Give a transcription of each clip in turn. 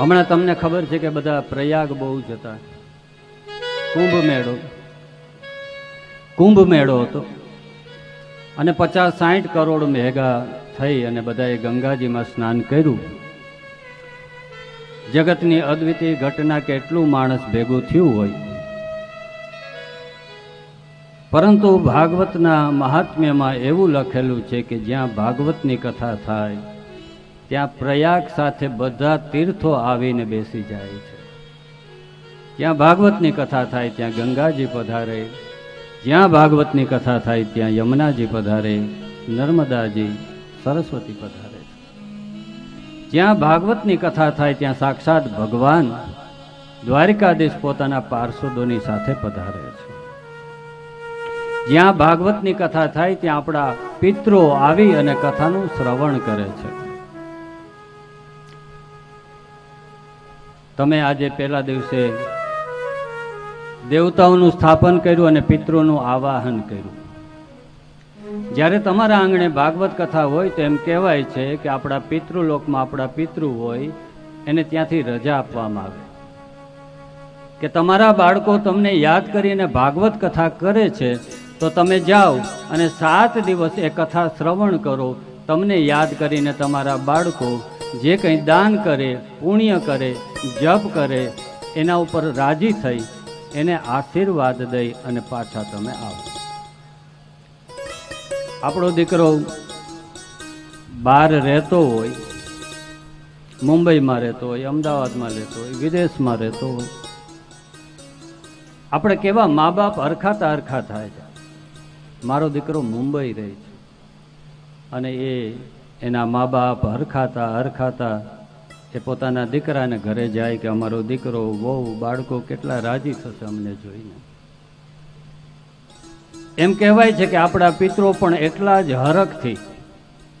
હમણાં તમને ખબર છે કે બધા પ્રયાગ બહુ જતા કુંભ મેળો. કુંભ મેળો હતો. અને પચાસ સાઠ કરોડ મેઘા થઈ અને બધાએ ગંગાજીમાં સ્નાન કર્યું. જગતની અદ્વિતીય ઘટના કેટલું માણસ ભેગું થયું હોય. પરંતુ ભાગવતના મહાત્મ્યમાં એવું લખેલું છે કે જ્યાં ભાગવતની કથા થાય ત્યાં પ્રયાગ સાથે બધા તીર્થો આવીને બેસી જાય છે. ત્યાં ભાગવતની કથા થાય, ત્યાં ગંગાજી પધારે. જ્યાં ભાગવતની કથા થાય, ત્યાં યમુનાજી પધારે. નર્મદાજી, સરસ્વતી પધારે જ્યાં ભાગવતની કથા થાય, ત્યાં સાક્ષાત ભગવાન દ્વારિકાધીશ પોતાના પાર્ષદોની સાથે પધારે છે. જ્યાં ભાગવતની કથા થાય, ત્યાં આપણા પિત્રો આવી અને કથાનું શ્રવણ કરે છે. તમે આજે પહેલા દિવસે દેવતાઓનું સ્થાપન કર્યું અને પિતૃનું આવાહન કર્યું. જ્યારે તમારા આંગણે ભાગવત કથા હોય તો એમ કહેવાય છે કે આપણા પિતૃલોકમાં આપણા પિતૃ હોય, એને ત્યાંથી રજા આપવામાં આવે. કે તમારા બાળકો તમને યાદ કરીને ભાગવત કથા કરે છે, તો તમે જાઓ અને સાત દિવસ એ કથા શ્રવણ કરો. તમને યાદ કરીને તમારા બાળકો જે કંઈ દાન કરે, પુણ્ય કરે, જપ કરે, એના ઉપર રાજી થઈ, એને આશીર્વાદ દઈ અને પાછા તમે આવો. આપણો દીકરો બહાર રહેતો હોય, મુંબઈમાં રહેતો હોય, અમદાવાદમાં રહેતો હોય, વિદેશમાં રહેતો હોય, આપણે કેવા મા બાપ હરખાતા હરખા થાય છે. મારો દીકરો મુંબઈ રહે છે. અને એ એના મા બાપ હરખાતા હરખાતા એ પોતાના દીકરાને ઘરે જાય કે અમારો દીકરો, વહુ, બાળકો કેટલા રાજી થશે અમને જોઈને. એમ કહેવાય છે કે આપણા પિતરો પણ એટલા જ હરખથી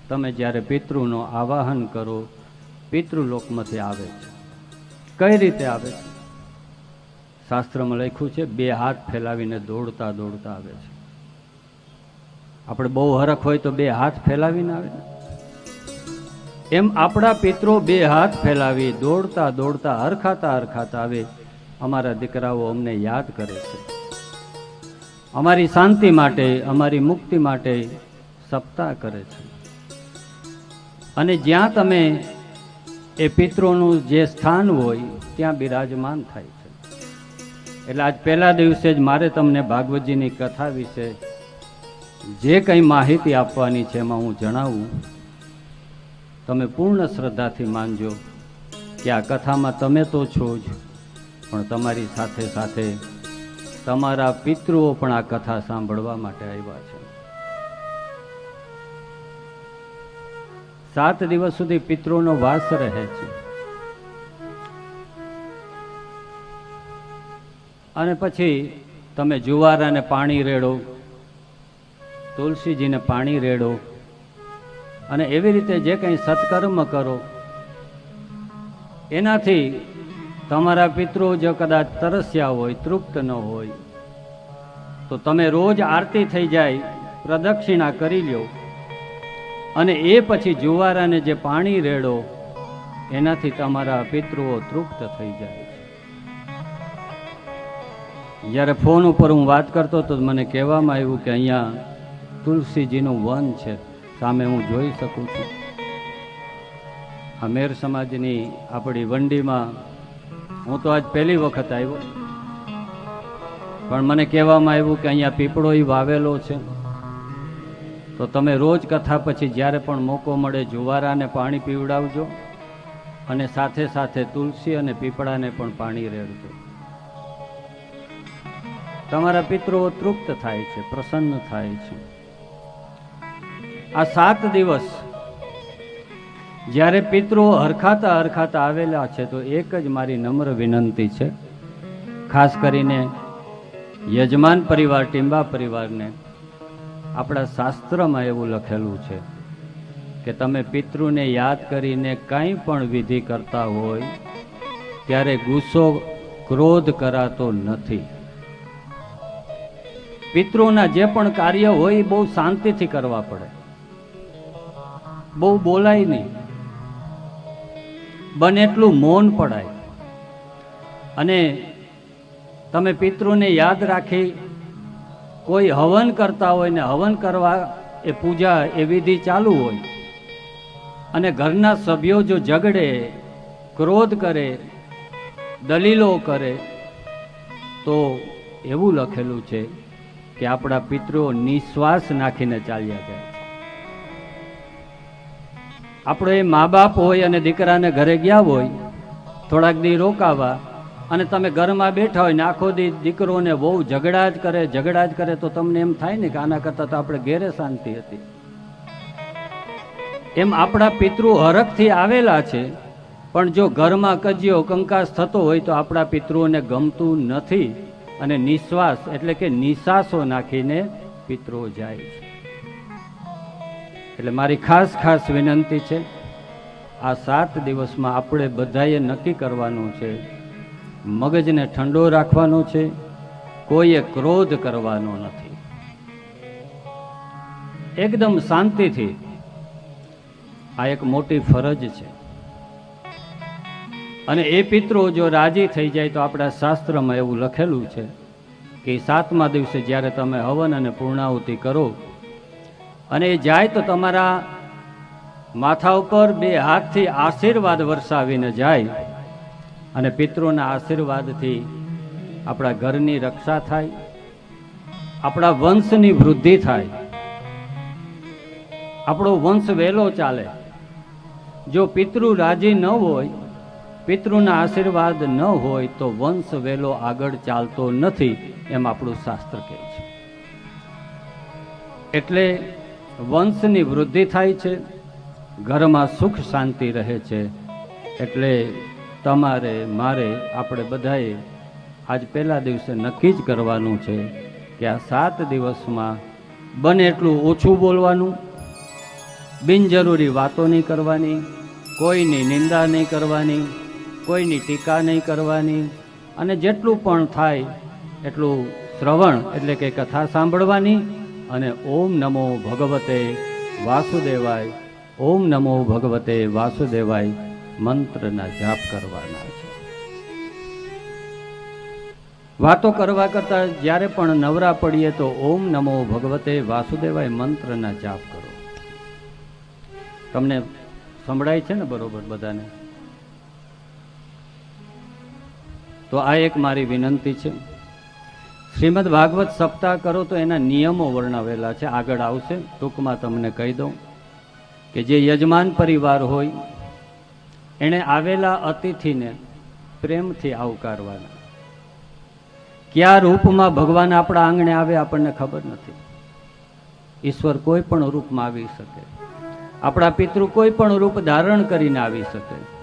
તમે જ્યારે પિતૃનો આવાહન કરો, પિતૃલોકમાંથી આવે છે. કઈ રીતે આવે છે? શાસ્ત્રમાં લખ્યું છે, બે હાથ ફેલાવીને દોડતા દોડતા આવે છે. આપણે બહુ હરખ હોય તો બે હાથ ફેલાવીને આવે ને? એમ આપણા પિત્રો બે હાથ ફેલાવી દોડતા દોડતા હરખાતા હરખાતા આવે. અમારા દીકરાઓ અમને યાદ કરે છે. અમારી શાંતિ માટે, અમારી મુક્તિ માટે સપ્તાહ કરે છે. અને જ્યાં તમે એ પિત્રોનું જે સ્થાન હોય, ત્યાં બિરાજમાન થાય છે. એટલે આજ પહેલા દિવસે જ મારે તમને ભાગવતજીની કથા વિશે જે કંઈ માહિતી આપવાની છે એમાં હું જણાવું. તમે પૂર્ણ શ્રદ્ધાથી માનજો કે આ કથામાં તમે તો છો જ, પણ તમારી સાથે સાથે તમારા પિતૃઓ પણ આ કથા સાંભળવા માટે આવ્યા છે. સાત દિવસ સુધી પિતૃનો વાસ રહે છે. અને પછી તમે જુવારાને પાણી રેડો, તુલસીજીને પાણી રેડો અને એવી રીતે જે કંઈ સત્કર્મ કરો, એનાથી તમારા પિતૃ જો કદાચ તરસ્યા હોય, તૃપ્ત ન હોય, તો તમે રોજ આરતી થઈ જાય, પ્રદક્ષિણા કરી લ્યો, અને એ પછી જુવારાને જે પાણી રેડો, એનાથી તમારા પિતૃઓ તૃપ્ત થઈ જાય જ્યારે ફોન ઉપર હું વાત કરતો તો મને કહેવામાં આવ્યું કે અહીંયા તુલસીજીનું વન છે. સામે હું જોઈ શકું છું. આ મેર સમાજની આપણી વંડીમાં હું તો આજ પહેલી વખત આવ્યો. પણ મને કહેવામાં આવ્યું કે અહીંયા પીપળો વાવેલો છે. તો તમે રોજ કથા પછી જ્યારે પણ મોકો મળે જુવારાને પાણી પીવડાવજો અને સાથે સાથે તુલસી અને પીપળાને પણ પાણી રેડજો. તમારા પિતૃઓ તૃપ્ત થાય છે, પ્રસન્ન થાય છે. આ સાત દિવસ જ્યારે પિતૃઓ હરખાતા હરખાતા આવેલા છે, તો એક જ મારી નમ્ર વિનંતી છે. ખાસ કરીને યજમાન પરિવાર, ટીંબા પરિવારને આપણા શાસ્ત્રમાં એવું લખેલું છે કે તમે પિતૃને યાદ કરીને કંઈ પણ વિધિ કરતા હોય, ત્યારે ગુસ્સો ક્રોધ કરાતો નથી. પિતૃના જે પણ કાર્ય હોય, એ બહુ શાંતિથી કરવા પડે. બહુ બોલાય નહીં. બને એટલું મૌન પડાય. અને તમે પિતૃને યાદ રાખી કોઈ હવન કરતા હોય ને હવન કરવા એ પૂજા એ વિધિ ચાલુ હોય. અને ઘરના સભ્યો જો ઝઘડે, ક્રોધ કરે, દલીલો કરે, તો એવું લખેલું છે કે આપણા પિતૃઓ નિશ્વાસ નાખીને ચાલ્યા છે આપણો એ મા બાપ હોય અને દીકરાને ઘરે ગયા હોય, થોડાક દી રોકાવા અને તમે ઘરમાં બેઠા હોય ને આખો દી દીકરોને બહુ ઝઘડા જ કરે, ઝઘડા જ કરે, તો તમને એમ થાય ને કે આના કરતાં તો આપણે ઘેરે શાંતિ હતી. એમ આપણા પિતૃ હરખથી આવેલા છે, પણ જો ઘરમાં કજિયો કંકાસ થતો હોય તો આપણા પિતૃઓને ગમતું નથી અને નિશ્વાસ એટલે કે નિશાસો નાખીને પિતૃઓ જાય છે. એટલે મારી ખાસ ખાસ વિનંતી છે, આ સાત દિવસમાં આપણે બધાએ નક્કી કરવાનું છે, મગજને ઠંડો રાખવાનો છે, કોઈએ ક્રોધ કરવાનો નથી. એકદમ શાંતિથી આ એક મોટી ફરજ છે. અને એ પિત્રો જો રાજી થઈ જાય તો આપણા શાસ્ત્રમાં એવું લખેલું છે કે સાતમા દિવસે જ્યારે તમે હવન અને પૂર્ણાહુતિ કરો અને એ જાય તો તમારા માથા ઉપર બે હાથથી આશીર્વાદ વરસાવીને જાય અને પિતૃના આશીર્વાદથી આપણા ઘરની રક્ષા થાય, આપણા વંશની વૃદ્ધિ થાય. આપણો વંશ વહેલો ચાલે. જો પિતૃ રાજી ન હોય, પિતૃના આશીર્વાદ ન હોય તો વંશ વહેલો આગળ ચાલતો નથી એમ આપણું શાસ્ત્ર કહે છે. એટલે વંશની વૃદ્ધિ થાય છે, ઘરમાં સુખ શાંતિ રહે છે, એટલે તમારે, મારે, આપણે બધાએ આજ પહેલા દિવસે નક્કી જ કરવાનું છે કે આ સાત દિવસમાં બને એટલું ઓછું બોલવાનું, બિનજરૂરી વાતો નહીં કરવાની, કોઈની નિંદા નહીં કરવાની, કોઈની ટીકા નહીં કરવાની, અને જેટલું પણ થાય એટલું શ્રવણ એટલે કે કથા સાંભળવાની અને ઓમ નમો ભગવતે વાસુદેવાય, ઓમ નમો ભગવતે વાસુદેવાય મંત્રના જાપ કરવાના છે. વાતો કરવા કરતાં જ્યારે પણ નવરા પડીએ તો ઓમ નમો ભગવતે વાસુદેવાય મંત્રના જાપ કરો. તમને સંભળાય છે ને બરોબર બધાને? તો આ એક મારી વિનંતી છે. શ્રીમદ ભાગવત સપ્તાહ કરો તો એના નિયમો વર્ણવેલા છે. આગળ આવશે. ટૂંકમાં તમને કહી દઉં કે જે યજમાન પરિવાર હોય, એણે આવેલા અતિથિને પ્રેમથી આવકારવાના. કયા રૂપમાં ભગવાન આપણા આંગણે આવે આપણને ખબર નથી. ઈશ્વર કોઈ પણ રૂપમાં આવી શકે. આપણા પિતૃ કોઈ પણ રૂપ ધારણ કરીને આવી શકે.